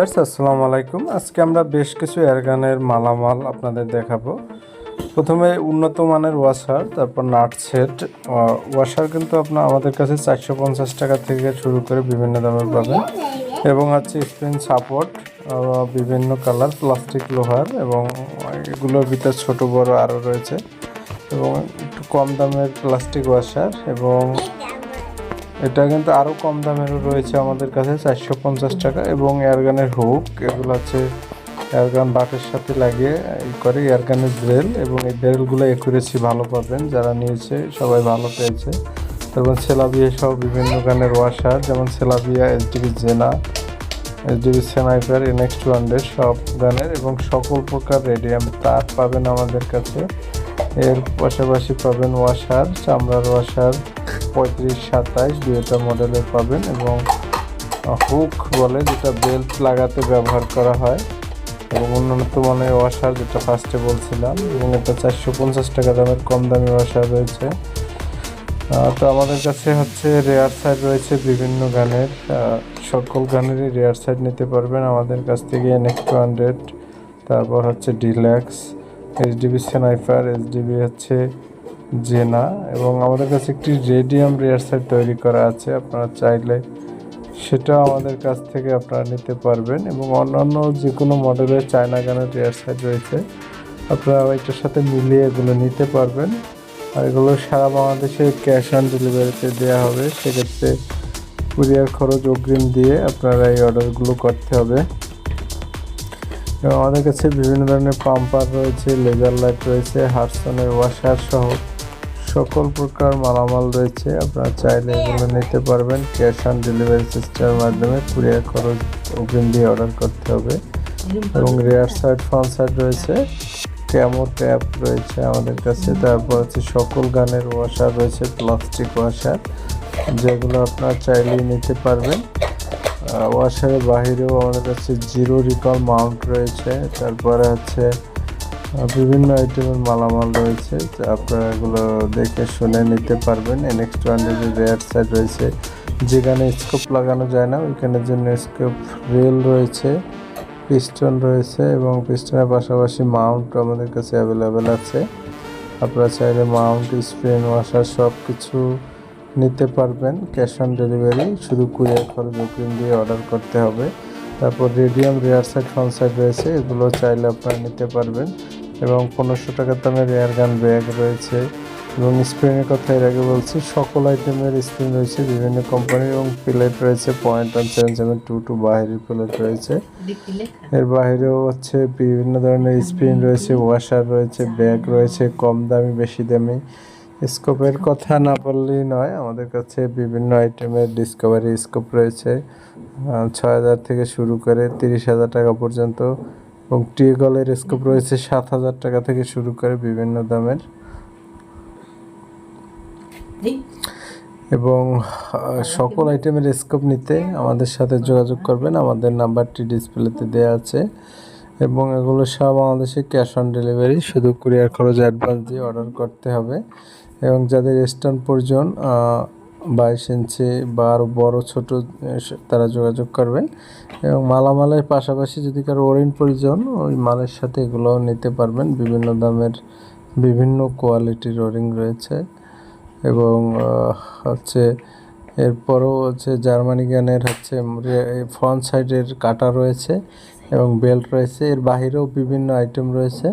আসসালামু আলাইকুম। আজকে আমরা বেশ কিছু এয়ারগানের মালামাল আপনাদের দেখাবো। প্রথমে উন্নত মানের ওয়াশার তারপর নাট সেট ওয়াশার কিন্তু আপনার আমাদের কাছে চারশো পঞ্চাশ টাকা থেকে শুরু করে বিভিন্ন দামের পাবেন। এবং হচ্ছে স্প্রিন সাপোর্ট বিভিন্ন কালার প্লাস্টিক লোহার এবং এগুলোর ভিতরে ছোট বড় আরও রয়েছে। এবং একটু কম দামের প্লাস্টিক ওয়াশার এবং এটা কিন্তু আরও কম দামেরও রয়েছে আমাদের কাছে, চারশো পঞ্চাশ টাকা। এবং এয়ারগানের হুক, এগুলো হচ্ছে এয়ারগান বাটের সাথে লাগিয়ে করে, এয়ারগানের ব্রেল এবং এই ব্রেলগুলো একুরেসি ভালো পাবেন, যারা নিয়েছে সবাই ভালো পেয়েছে। তারপর সেলাবিয়া সহ বিভিন্ন গানের ওয়াশার যেমন সেলাবিয়া এসডিবি জেনা SDB sniper, NX two hundred সব গানের। এবং সকল প্রকার রেডিয়াম তার পাবেন আমাদের কাছে। এর পাশাপাশি পাবেন ওয়াশার চামড়ার ওয়াশার পঁয়ত্রিশ সাতাইশ দুইটা মডেলের পাবেন এবং হুক বলে যেটা বেল্ট লাগাতে ব্যবহার করা হয় এবং উন্নত মানের ওয়াশার যেটা ফার্স্টে বলছিলাম এবং এটা চারশো পঞ্চাশ টাকা দামের কম দামি ওয়াশার রয়েছে। তো আমাদের কাছে হচ্ছে রেয়ার সাইড রয়েছে বিভিন্ন গানের সকল গানেরই রেয়ার সাইড নিতে পারবেন। আমাদের কাছ থেকে নেক্সট টু হান্ড্রেড তারপর হচ্ছে ডিল্যাক্স এইচডিবি সেনাইফার এইচডিবি হচ্ছে জেনা এবং আমাদের কাছে একটি রেডিয়াম রেয়ার সাইড তৈরি করা আছে, আপনারা চাইলে সেটাও আমাদের কাছ থেকে আপনারা নিতে পারবেন, এবং অন্যান্য যে কোনো মডেলের চায়না গানের রেয়ার সাইড রয়েছে, আপনারা এটার সাথে মিলিয়ে এগুলো নিতে পারবেন। আর এগুলো সারা বাংলাদেশে ক্যাশ অন ডেলিভারিতে দেওয়া হবে, সেক্ষেত্রে কুরিয়ার খরচ অগ্রিম দিয়ে আপনারা এই অর্ডারগুলো করতে হবে। এবং আমাদের কাছে বিভিন্ন ধরনের পাম্পার রয়েছে, লেজার লাইট রয়েছে, হারসনের ওয়াশার সহ সকল প্রকার মালামাল রয়েছে। আপনারা চাইলে এগুলো নিতে পারবেন। ক্যাশ অন ডেলিভারি সিস্টেমের মাধ্যমে কুরিয়ার খরচ অগ্রিম দিয়ে অর্ডার করতে হবে। এবং রেয়ার সাইড, ফ্রন্ট সাইড রয়েছে। ক্যামো ট্যাপ রয়েছে আমাদের কাছে। তারপর হচ্ছে সকল গানের ওয়াশার রয়েছে, প্লাস্টিক ওয়াশার। যেগুলো আপনারা চাইলেই নিতে পারবেন। ওয়াশারের বাহিরেও আমাদের কাছে জিরো রিকল মাউন্ট রয়েছে। তারপরে হচ্ছে বিভিন্ন আইটেমের মালামাল রয়েছে আপনারা এগুলো দেখে শুনে নিতে পারবেন। এনএক্স টু হান্ড্রেডের রেয়ার সাইড রয়েছে। যেখানে স্কোপ লাগানো যায় না ওইখানের জন্য স্কোপ রেল রয়েছে পিস্টন রয়েছে এবং পিস্টনের পাশাপাশি মাউন্ট আমাদের কাছে অ্যাভেলেবেল আছে। আপনারা চাইলে মাউন্ট স্প্রিন ওয়াশার সব কিছু নিতে পারবেন ক্যাশ অন ডেলিভারি শুধু কুরিয়ার খরচ দিয়ে অর্ডার করতে হবে। তারপর radium rear side, front side রয়েছে, এগুলো চাইলে আপনারা নিতে পারবেন। এবং পনেরোশো টাকার দামের রেয়ার গান ব্যাগ রয়েছে। এবং স্ক্রিনের কথা এর আগে বলছি, সকল আইটেমের স্ক্রিন রয়েছে, বিভিন্ন কোম্পানির এবং প্লেট রয়েছে point one seven seven two two বাহিরের প্লেট রয়েছে। এর বাইরেও হচ্ছে বিভিন্ন ধরনের স্ক্রিন রয়েছে ওয়াশার রয়েছে ব্যাগ রয়েছে, কম দামি, বেশি দামি। স্কোপের কথা না বললেই নয়, আমাদের কাছে বিভিন্ন আইটেমের ডিসকভারি স্কোপ রয়েছে। ছয় হাজার থেকে শুরু করে তিরিশ হাজার টাকা পর্যন্ত এবং টিগলের স্কোপ রয়েছে সাত হাজার টাকা থেকে শুরু করে বিভিন্ন দামের। এবং সকল আইটেমের স্কোপ নিতে আমাদের সাথে যোগাযোগ করবেন। আমাদের নাম্বারটি ডিসপ্লেতে দেওয়া আছে। এবং এগুলো সব বাংলাদেশে ক্যাশ অন ডেলিভারি শুধু কুরিয়ার খরচ অ্যাডভান্স দিয়ে অর্ডার করতে হবে। এবং যাদের স্ট্যান্ড প্রয়োজন বাইশ ইঞ্চি বা আরও বড়ো, ছোটো তারা যোগাযোগ করবেন। এবং মালামালের পাশাপাশি যদি কারও ওরিন প্রয়োজন, ওই মালের সাথে এগুলোও নিতে পারবেন। বিভিন্ন দামের বিভিন্ন কোয়ালিটির ওরিং রয়েছে। এবং হচ্ছে এরপরও হচ্ছে জার্মানি গানের হচ্ছে ফ্রন্ট সাইডের কাটা রয়েছে এবং বেল্ট রয়েছে। এর বাহিরেও বিভিন্ন আইটেম রয়েছে।